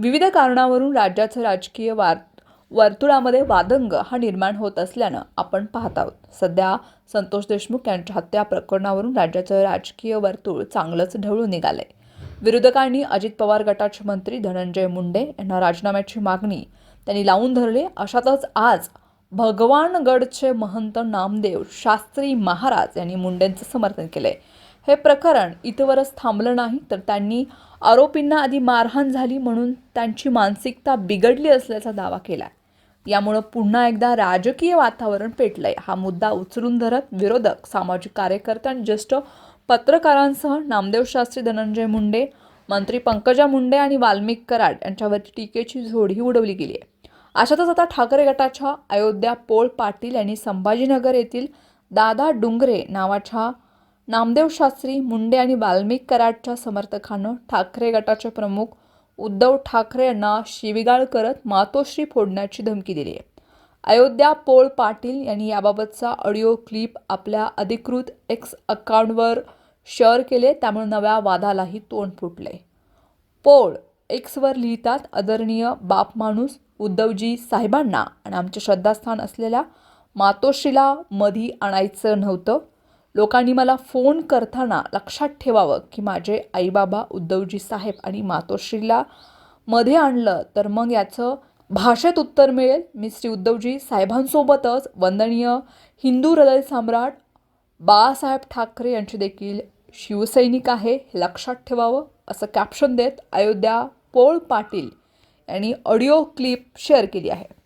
विविध कारणावरून राज्याचं राजकीय वार वर्तुळामध्ये वादंग हा निर्माण होत असल्यानं आपण पाहत आहोत. सध्या संतोष देशमुख यांच्या हत्या प्रकरणावरून राज्याचं राजकीय वर्तुळ चांगलंच ढवळून निघालंय. विरोधकांनी अजित पवार गटाचे मंत्री धनंजय मुंडे यांना राजीनाम्याची मागणी त्यांनी लावून धरली. अशातच आज भगवानगडचे महंत नामदेव शास्त्री महाराज यांनी मुंडेंचं समर्थन केलंय. हे प्रकरण इथवरच थांबलं नाही तर त्यांनी आरोपींना आधी मारहाण झाली म्हणून त्यांची मानसिकता बिघडली असल्याचा दावा केला यामुळं पुन्हा एकदा राजकीय वातावरण पेटलंय. हा मुद्दा उचलून धरत विरोधक सामाजिक कार्यकर्ते आणि ज्येष्ठ पत्रकारांसह नामदेव शास्त्री धनंजय मुंडे मंत्री पंकजा मुंडे आणि वाल्मिक कराड यांच्यावरची टीकेची झोडही उडवली गेली आहे. अशातच आता ठाकरे गटाच्या अयोध्या पोळ पाटील यांनी संभाजीनगर येथील दादा डुंगरे नावाच्या नामदेव शास्त्री मुंडे आणि वाल्मिक कराडच्या समर्थकानं ठाकरे गटाचे प्रमुख उद्धव ठाकरे यांना शिविगाळ करत मातोश्री फोडण्याची धमकी दिली आहे. अयोध्या पोळ पाटील यांनी याबाबतचा ऑडिओ क्लिप आपल्या अधिकृत एक्स अकाउंटवर शेअर केले त्यामुळे नव्या वादालाही तोंड फुटले. पोळ एक्सवर लिहितात आदरणीय बाप माणूस उद्धवजी साहेबांना आणि आमचे श्रद्धास्थान असलेल्या मातोश्रीला मधी आणायचं नव्हतं. लोकांनी मला फोन करताना लक्षात ठेवावं की माझे आईबाबा उद्धवजी साहेब आणि मातोश्रीला मध्ये आणलं तर मग याचं भाषेत उत्तर मिळेल. मी श्री उद्धवजी साहेबांसोबतच वंदनीय हिंदू हृदय सम्राट बाळासाहेब ठाकरे यांचे देखील शिवसैनिक आहे हे लक्षात ठेवावं. असं कॅप्शन देत अयोध्या पोळ पाटील यांनी ऑडिओ क्लिप शेअर केली आहे.